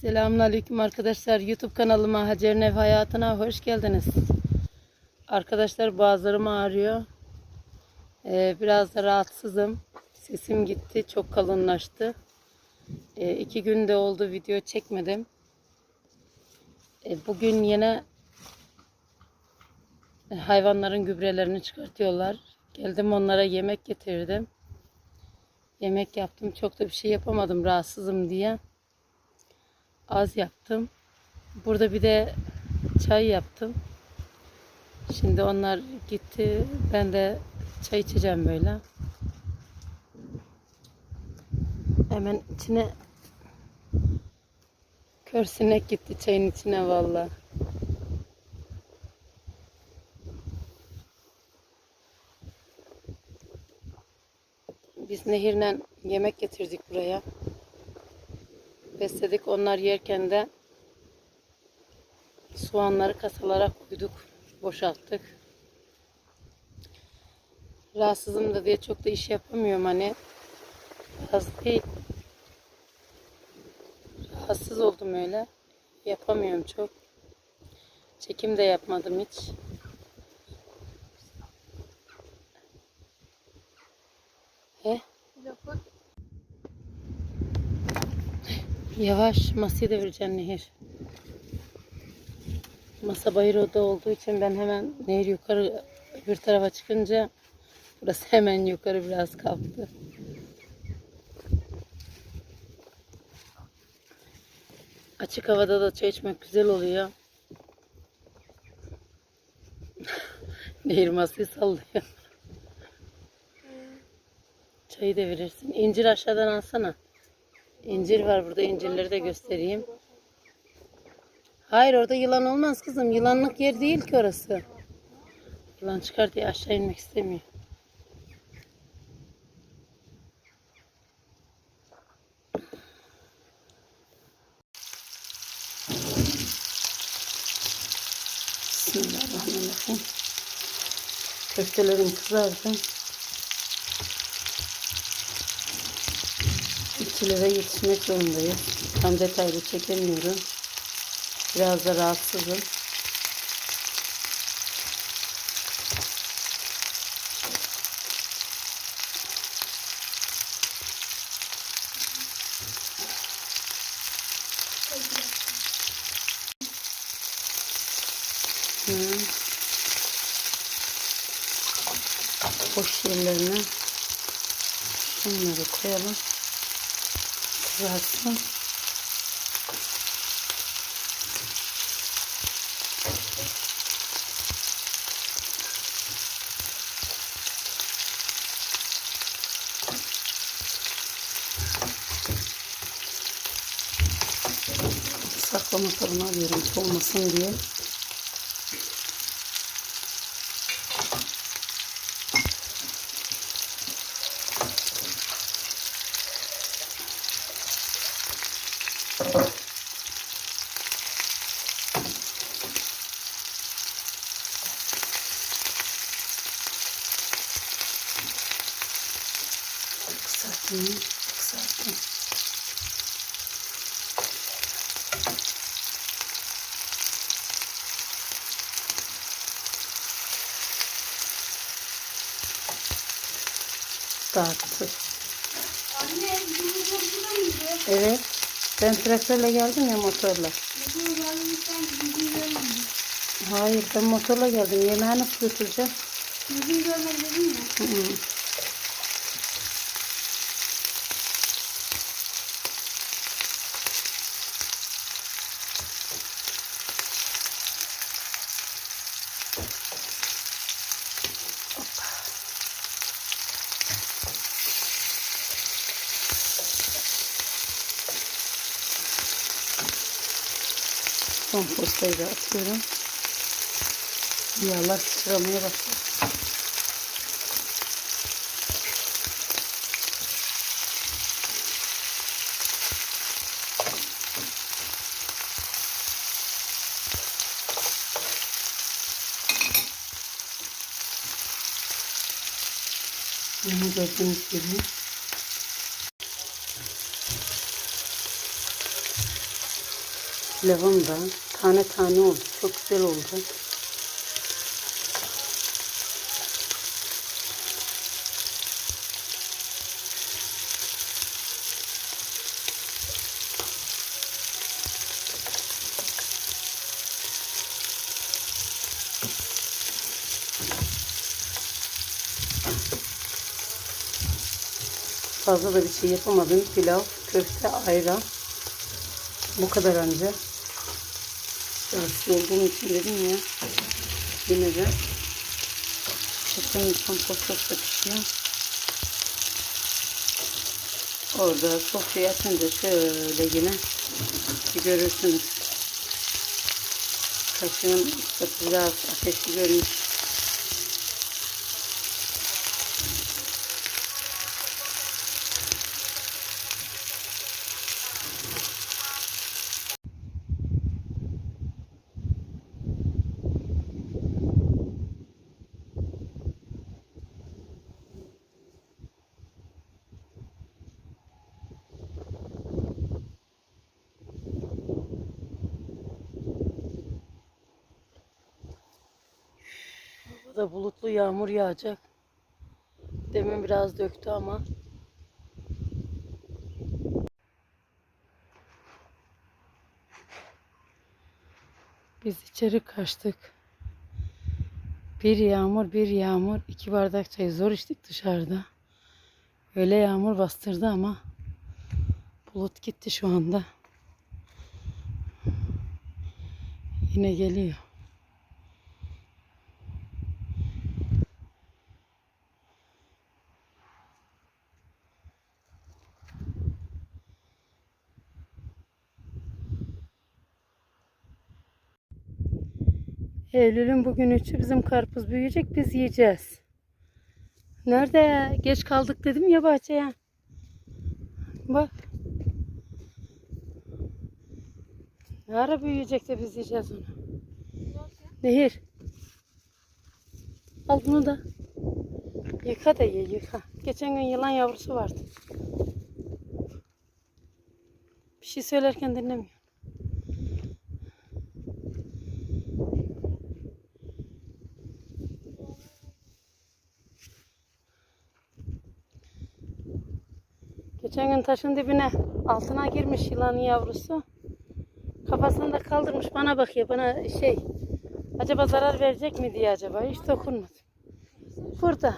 Selamünaleyküm arkadaşlar. YouTube kanalıma Hacer Nev Hayatı'na hoş geldiniz. Arkadaşlar boğazlarım ağrıyor. Ee, biraz da rahatsızım. Sesim gitti. Çok kalınlaştı. Ee, iki günde oldu video çekmedim. Ee, bugün yine hayvanların gübrelerini çıkartıyorlar. Geldim onlara yemek getirdim. Yemek yaptım. Çok da bir şey yapamadım rahatsızım diye az yaptım. Burada bir de çay yaptım. Şimdi onlar gitti. Ben de çay içeceğim böyle. Hemen içine kör sinek gitti çayın içine valla. Biz nehirle yemek getirdik buraya besledik. Onlar yerken de soğanları kasalara koyduk. Boşalttık. Rahatsızım da diye çok da iş yapamıyorum hani. Biraz değil. Rahatsız oldum öyle. Yapamıyorum çok. Çekim de yapmadım hiç. Yavaş masayı devireceksin Nehir. Masa bayır oda olduğu için ben hemen Nehir yukarı bir tarafa çıkınca burası hemen yukarı biraz kalktı. Açık havada da çay içmek güzel oluyor. Nehir masayı sallıyor. Çayı devirirsin. İncir aşağıdan alsana. İncir var burada. İncirleri de göstereyim. Hayır orada yılan olmaz kızım. Yılanlık yer değil ki orası. Yılan çıkar diye aşağı inmek istemiyor. Bismillahirrahmanirrahim. Köftelerim kızardı. İkilere yetişmek zorundayız. Tam detaylı çekemiyorum. Biraz da rahatsızım. Boş yerlerine şunları koyalım kızarsın. Saklama kabına alıyorum soğumasın diye. Kısaltayım, kısaltayım. Dağıttı. Anne bunu komşuda mıydı? Evet. Ben traktörle geldim ya motorla. Hayır ben motorla geldim. Yemeği nasıl götüreceğim? Yüzünü görmedim dedin mi? Hı hı. Kompostayı da atıyorum. Yağlar sıçramaya başladı. Bunu gördüğünüz gibi Pilavım da tane tane oldu. Çok güzel oldu. Fazla da bir şey yapamadım. Pilav, köfte, ayran. Bu kadar anca. Rahatsız olduğum için dedim ya. Yine de çekim kompost çok da pişiyor. Orada sofrayı açınca şöyle yine bir görürsünüz. Kaşığın üstü biraz ateşli görünüş. Havada bulutlu yağmur yağacak. Demin biraz döktü ama. Biz içeri kaçtık. Bir yağmur, bir yağmur. iki bardak çay zor içtik dışarıda. Öyle yağmur bastırdı ama bulut gitti şu anda. Yine geliyor. Eylül'ün bugün üçü bizim karpuz büyüyecek biz yiyeceğiz. Nerede? Geç kaldık dedim ya bahçeye. Bak. Ne ara büyüyecek de biz yiyeceğiz onu. Nehir. Al bunu da. Yıka da ye yıka. Geçen gün yılan yavrusu vardı. Bir şey söylerken dinlemiyor. Geçen gün taşın dibine altına girmiş yılanın yavrusu. Kafasını da kaldırmış bana bakıyor bana şey acaba zarar verecek mi diye acaba hiç dokunmadım. Burada